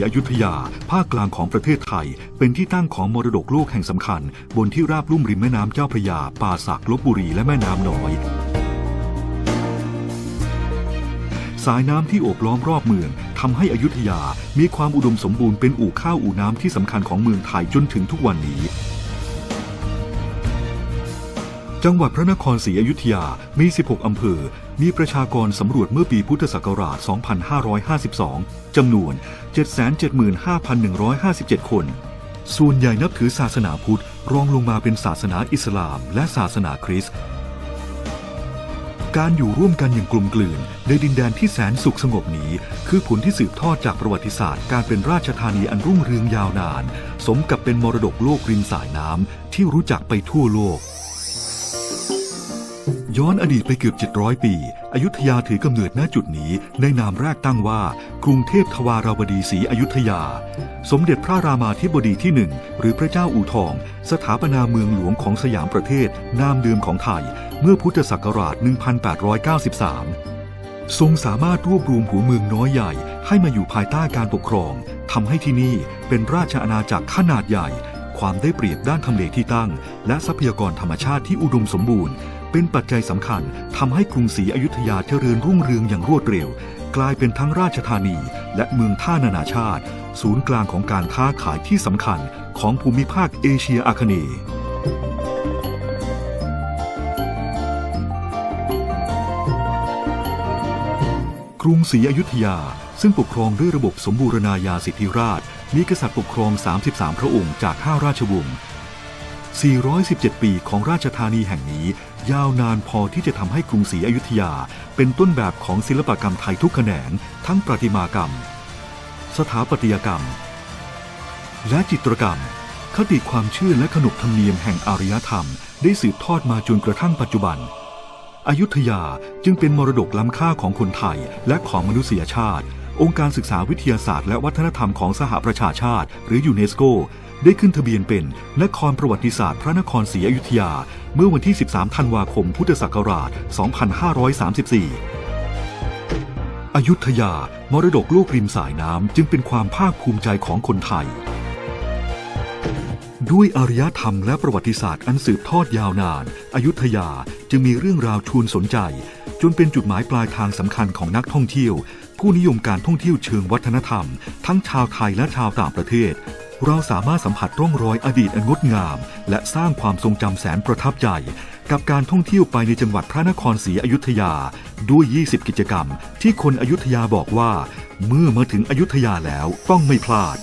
ยอยุธยา ภาคกลางของประเทศไทย เป็นที่ตั้งของมรดกโลกแห่งสำคัญ บนที่ราบลุ่มริมแม่น้ำเจ้าพระยา ป่าสักลบบุรีและแม่น้ำน้อย สายน้ำที่โอบล้อมรอบเมืองทำให้อยุธยามีความอุดมสมบูรณ์เป็นอู่ข้าวอู่น้ำที่สำคัญของเมืองไทยจนถึงทุกวันนี้ จังหวัดพระนครศรีอยุธยา มี 16 อำเภอ มีประชากรสำรวจเมื่อปีพุทธศักราช 2552 จำนวน 775,157 คน ส่วนใหญ่นับถือศาสนาพุทธ รองลงมาเป็นศาสนาอิสลาม และศาสนาคริสต์ การอยู่ร่วมกันอย่างกลมกลืน ในดินแดนที่แสนสุขสงบนี้ คือผลที่สืบทอดจากประวัติศาสตร์ การเป็นราชธานีอันรุ่งเรืองยาวนาน สมกับเป็นมรดกโลกริมสายน้ำที่รู้จักไปทั่วโลก ย้อนอดีตไปเกือบ 700 ปี อยุธยาถือกำเนิดณจุดนี้ในนามแรกตั้งว่า กรุงเทพทวาราวดีศรีอยุธยา สมเด็จพระรามาธิบดีที่หนึ่งหรือพระเจ้าอู่ทอง สถาปนาเมืองหลวงของสยามประเทศ นามเดิมของไทย เมื่อพุทธศักราช 1893 ทรงสามารถรวบรวมหัวเมืองน้อยใหญ่ ให้มาอยู่ภายใต้การปกครองทำให้ที่นี่เป็นราชอาณาจักรขนาดใหญ่ ความได้เปรียบด้านทำเลที่ตั้ง และทรัพยากรธรรมชาติที่อุดมสมบูรณ์ เป็นปัจจัยสำคัญทำให้กรุงศรีอยุธยาเจริญรุ่งเรืองอย่างรวดเร็ว กลายเป็นทั้งราชธานี และเมืองท่านานาชาติ ศูนย์กลางของการค้าขายที่สำคัญของภูมิภาคเอเชียอาคเนย์กรุงศรีอยุธยา ซึ่งปกครองด้วยระบบสมบูรณาญาสิทธิราช มีกษัตริย์ปกครอง 33 พระองค์จาก 5 ราชวงศ์ 417 ปีของราชธานีแห่งนี้ ยาวนานพอที่จะทำให้กรุงศรีอยุธยาเป็นต้นแบบของศิลปกรรมไทยทุกแขนง ทั้งประติมากรรม สถาปัตยกรรม และจิตรกรรม คติความเชื่อและขนบธรรมเนียมแห่งอารยธรรม ได้สืบทอดมาจนกระทั่งปัจจุบัน อยุธยาจึงเป็นมรดกล้ำค่าของคนไทยและของมนุษยชาติ องค์การศึกษาวิทยาศาสตร์และวัฒนธรรมของสหประชาชาติ หรือยูเนสโก ได้ขึ้นทะเบียนเป็นนครประวัติศาสตร์พระนครศรีอยุธยา เมื่อวันที่ 13 ธันวาคม พุทธศักราช 2534 อยุธยามรดกโลกริมสายน้ำจึงเป็นความภาคภูมิใจของคนไทย ด้วยอารยธรรมและประวัติศาสตร์อันสืบทอดยาวนานอยุธยาจึงมีเรื่องราวชวนสนใจ จนเป็นจุดหมายปลายทางสำคัญของนักท่องเที่ยว ผู้นิยมการท่องเที่ยวเชิงวัฒนธรรม ทั้งชาวไทยและชาวต่างประเทศ เราสามารถสัมผัสร่องรอยอดีตอันงดงาม และสร้างความทรงจำแสนประทับใจ กับการท่องเที่ยวไปในจังหวัดพระนครศรีอยุธยา ด้วย 20 กิจกรรม ที่คนอยุธยาบอกว่า เมื่อมาถึงอยุธยาแล้วต้องไม่พลาด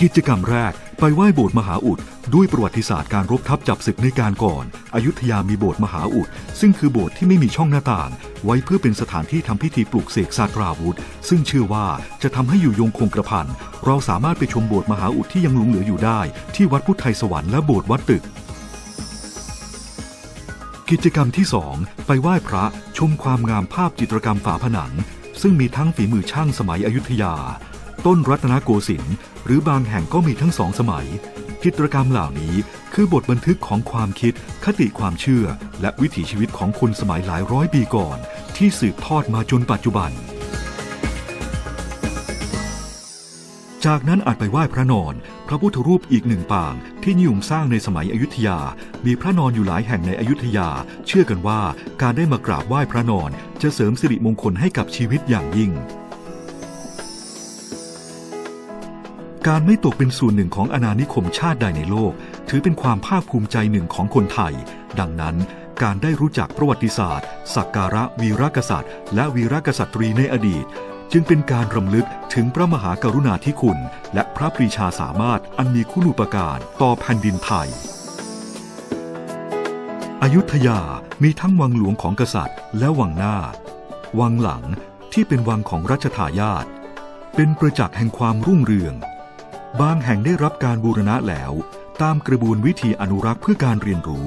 กิจกรรมแรก ไปไหว้โบสถ์มหาอุดด้วยประวัติศาสตร์การรบทับจับศึกในการก่อนอยุธยามีโบสถ์มหาอุดซึ่งคือโบสถ์ที่ไม่มีช่องหน้าต่าง ไว้เพื่อเป็นสถานที่ทำพิธีปลูกเสกศาสตราวุธ ซึ่งเชื่อว่าจะทำให้อยู่ยงคงกระพันเราสามารถไปชมโบสถ์มหาอุดที่ยังหลงเหลืออยู่ได้ ที่วัดพุทธไทยสวรรค์และโบสถ์วัดตึกกิจกรรมที่ 2 ไปไหว้พระชมความงามภาพจิตรกรรมฝาผนัง ซึ่งมีทั้งฝีมือช่างสมัยอยุธยา ต้นรัตนโกสินทร์หรือบางแห่งก็มีทั้งสองสมัย จิตรกรรมเหล่านี้คือบทบันทึกของความคิด คติความเชื่อ และวิถีชีวิตของคนสมัยหลายร้อยปีก่อน ที่สืบทอดมาจนปัจจุบัน จากนั้นอาจไปไหว้พระนอน พระพุทธรูปอีกหนึ่งปาง ที่นิยมสร้างในสมัยอยุธยา มีพระนอนอยู่หลายแห่งในอยุธยา เชื่อกันว่าการได้มากราบไหว้พระนอน จะเสริมสิริมงคลให้กับชีวิตอย่างยิ่ง การไม่ตกเป็นส่วนหนึ่งของอาณานิคมชาติใดในโลก ถือเป็นความภาคภูมิใจหนึ่งของคนไทย ดังนั้น การได้รู้จักประวัติศาสตร์ สักการะวีรกษัตริย์ และวีรกษัตรีในอดีต จึงเป็นการรำลึกถึงพระมหากรุณาธิคุณ และพระปรีชาสามารถอันมีคุณูปการต่อแผ่นดินไทยอยุธยามีทั้งวังหลวงของกษัตริย์ และวังหน้า วังหลังที่เป็นวังของรัชทายาทเป็นประจักษ์แห่งความรุ่งเรือง บางแห่งได้รับการบูรณะแล้ว ตามกระบวนวิธีอนุรักษ์เพื่อการเรียนรู้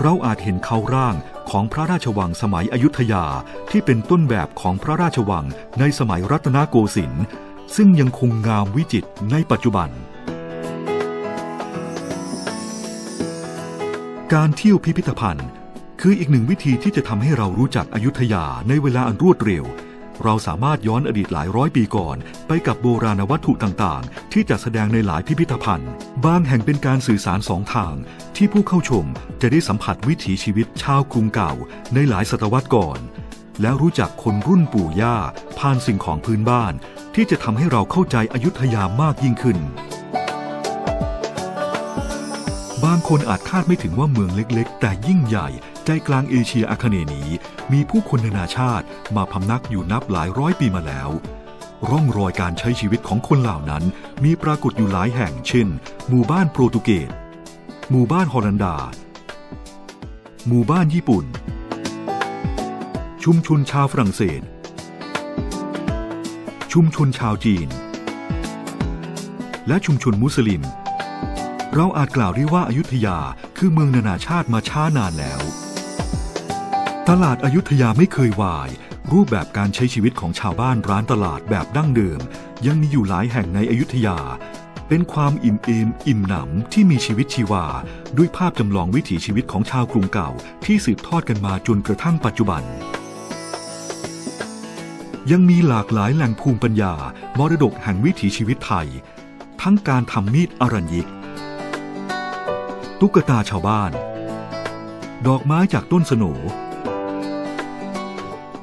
เราอาจเห็นเขาร่างของพระราชวังสมัยอยุธยาที่เป็นต้นแบบของพระราชวังในสมัยรัตนโกสินทร์ซึ่งยังคงงามวิจิตรในปัจจุบัน การเที่ยวพิพิธภัณฑ์ คืออีกหนึ่งวิธีที่จะทำให้เรารู้จักอยุธยาในเวลาอันรวดเร็ว เราสามารถย้อนอดีตหลายร้อยปีก่อน ไปกับโบราณวัตถุต่างๆ ที่จัดแสดงในหลายพิพิธภัณฑ์ บางแห่งเป็นการสื่อสารสองทาง ที่ผู้เข้าชมจะได้สัมผัสวิถีชีวิตชาวกรุงเก่า ในหลายศตวรรษก่อน แล้วรู้จักคนรุ่นปู่ย่าผ่านสิ่งของพื้นบ้าน ที่จะทำให้เราเข้าใจอยุธยามากยิ่งขึ้นบางคนอาจคาดไม่ถึงว่าเมืองเล็กๆ แต่ยิ่งใหญ่ ใจกลางเอเชียอาคเนย์นี้ มีผู้คนนานาชาติมาพำนักอยู่นับหลายร้อยปีมาแล้ว ร่องรอยการใช้ชีวิตของคนเหล่านั้น มีปรากฏอยู่หลายแห่ง เช่น หมู่บ้านโปรตุเกส หมู่บ้านฮอลันดา หมู่บ้านญี่ปุ่น ชุมชนชาวฝรั่งเศส ชุมชนชาวจีน และชุมชนมุสลิมเราอาจกล่าวได้ว่าอายุทยาคือเมืองนานาชาติมาช้านานแล้ว ตลาดอายุทยาไม่เคยวาย รูปแบบการใช้ชีวิตของชาวบ้านร้านตลาดแบบดั้งเดิม ยังมีอยู่หลายแห่งในอยุธยา เป็นความอิ่มเอมอิ่มหนำที่มีชีวิตชีวา ด้วยภาพจำลองวิถีชีวิตของชาวกรุงเก่า ที่สืบทอดกันมาจนกระทั่งปัจจุบัน ยังมีหลากหลายแหล่งภูมิปัญญามรดกแห่งวิถีชีวิตไทย ทั้งการทำมีดอรัญยิก ตุ๊กตาชาวบ้าน ดอกไม้จากต้นสโหน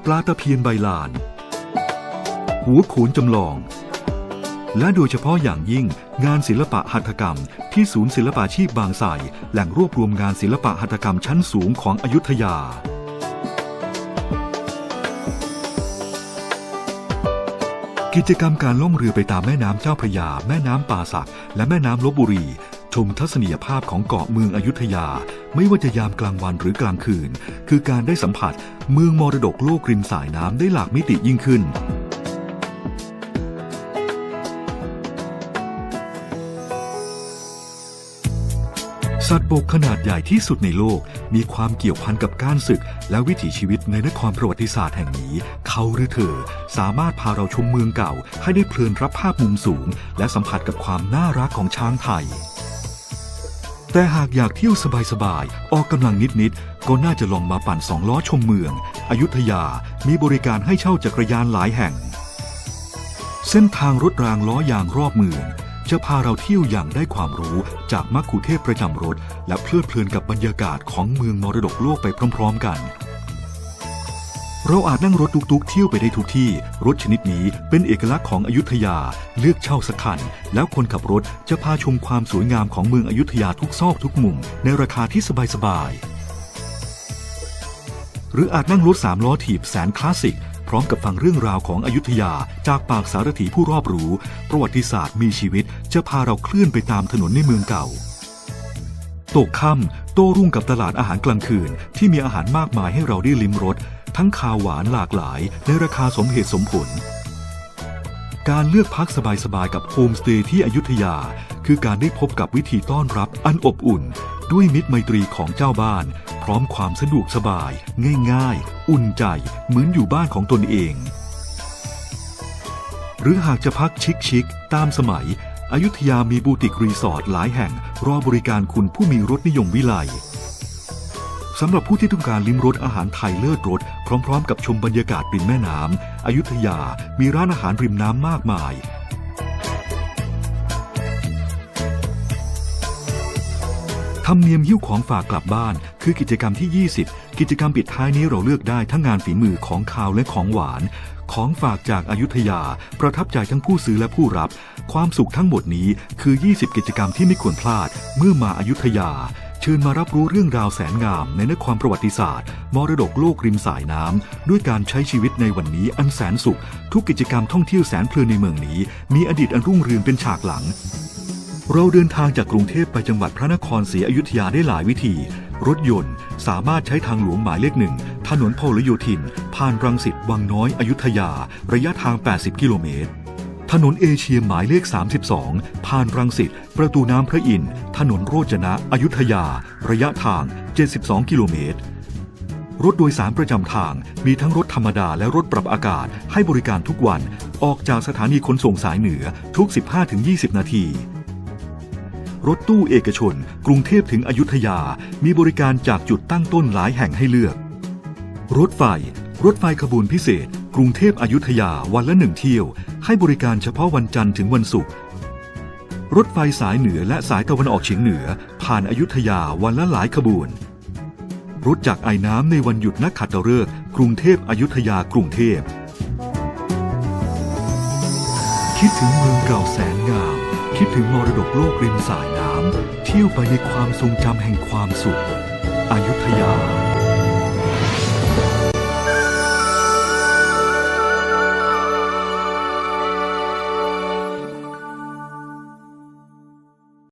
ปลาตะเพียนใบลาน หัวโขนจำลอง และโดยเฉพาะอย่างยิ่งงานศิลปะหัตถกรรม ที่ศูนย์ศิลปาชีพบางไทรแหล่งรวบรวมงานศิลปะหัตถกรรมชั้นสูงของอยุธยากิจกรรมการล่องเรือไปตามแม่น้ำเจ้าพระยา แม่น้ำป่าสัก และแม่น้ำลบบุรี ชมทัศนียภาพของเกาะเมืองอยุธยา ไม่ว่าจะยามกลางวันหรือกลางคืน คือการได้สัมผัสเมืองมรดกโลกริมสายน้ำได้หลากมิติยิ่งขึ้น สัตว์บกขนาดใหญ่ที่สุดในโลก มีความเกี่ยวพันกับการศึก และวิถีชีวิตในนครประวัติศาสตร์แห่งนี้ เขาหรือเธอ สามารถพาเราชมเมืองเก่า ให้ได้เพลินรับภาพมุมสูง และสัมผัสกับความน่ารักของช้างไทย แต่หากอยากเที่ยวสบายๆ ออกกำลังนิดๆ ก็น่าจะลองมาปั่นสองล้อชมเมือง อยุธยามีบริการให้เช่าจักรยานหลายแห่ง เส้นทางรถรางล้อยางรอบเมือง จะพาเราเที่ยวอย่างได้ความรู้จากมัคคุเทพประจำรถ และเพลิดเพลินกับบรรยากาศของเมืองมรดกโลกไปพร้อม ๆ กัน เราอาจนั่งรถตุกๆ เที่ยวไปได้ทุกที่ รถชนิดนี้เป็นเอกลักษณ์ของอยุธยา เลือกเช่าสักคัน แล้วคนขับรถจะพาชมความสวยงามของเมืองอยุธยาทุกซอกทุกมุม ในราคาที่สบายๆ หรืออาจนั่งรถสามล้อถีบแสนคลาสสิก พร้อมกับฟังเรื่องราวของอยุธยา จากปากสารถีผู้รอบรู้ ประวัติศาสตร์มีชีวิตจะพาเราเคลื่อนไปตามถนนในเมืองเก่า ตกค่ำโต้รุ่งกับตลาดอาหารกลางคืน ที่มีอาหารมากมายให้เราได้ลิ้มรสทั้งคาวหวานหลากหลาย ในราคาสมเหตุสมผล การเลือกพักสบายๆกับโฮมสเตย์ที่อยุธยา คือการได้พบกับวิธีต้อนรับอันอบอุ่น ด้วยมิตรไมตรีของเจ้าบ้าน พร้อมความสะดวกสบาย ง่าย ๆ อุ่นใจ เหมือนอยู่บ้านของตนเอง หรือหากจะพักชิคๆตามสมัย อยุธยามีบูติกรีสอร์ทหลายแห่งรอบริการคุณผู้มีรสนิยมวิไลสำหรับผู้ที่ต้องการลิ้มรสอาหารไทยเลิศรสพร้อม ๆ กับชมบรรยากาศริมแม่น้ำอยุธยามีร้านอาหารริมน้ำมากมาย ธรรมเนียมหิ้วของฝากกลับบ้าน คือกิจกรรมที่ 20 กิจกรรมปิดท้ายนี้เราเลือกได้ทั้งงานฝีมือของคาวและของหวาน ของฝากจากอายุทยา ประทับใจทั้งผู้ซื้อและผู้รับ ความสุขทั้งหมดนี้คือ 20 กิจกรรมที่ไม่ควรพลาด เมื่อมาอายุทยา เชิญมารับรู้เรื่องราวแสนงาม ในนครประวัติศาสตร์ มรดกโลกริมสายน้ำด้วยการใช้ชีวิตในวันนี้อันแสนสุข ทุกกิจกรรมท่องเที่ยวแสนเพลินในเมืองนี้ มีอดีตอันรุ่งเรืองเป็นฉากหลัง เราเดินทางจากกรุงเทพไปจังหวัดพระนครศรีอยุธยาได้หลายวิธี รถยนต์สามารถใช้ทางหลวงหมายเลขหนึ่ง ถนนพหลโยธิน ผ่านรังสิตวังน้อยอยุธยา ระยะทาง 80 กิโลเมตร ถนนเอเชียหมายเลข 32 ผ่านรังสิต ประตูน้ำพระอินทร์ ถนนโรจนะอยุธยา ระยะทาง 72 กิโลเมตร รถโดยสารประจำทาง มีทั้งรถธรรมดาและรถปรับอากาศ ให้บริการทุกวัน ออกจากสถานีขนส่งสายเหนือทุก 15-20 นาที รถตู้เอกชน กรุงเทพถึงอยุธยา มีบริการจากจุดตั้งต้นหลายแห่งให้เลือก รถไฟ รถไฟขบวนพิเศษ กรุงเทพอยุธยาวันละหนึ่งเที่ยว ให้บริการเฉพาะวันจันทร์ถึงวันศุกร์ รถไฟสายเหนือและสายตะวันออกเฉียงเหนือ ผ่านอายุทยาวันละหลายขบวน รถจากไอ้น้ำในวันหยุดนักขัตฤกษ์กรุงเทพอยุธยากรุงเทพคิดถึงเมืองเก่าแสนงาม คิดถึงมรดกโลกริมสายน้ำ เที่ยวไปในความทรงจำแห่งความสุข อยุธยา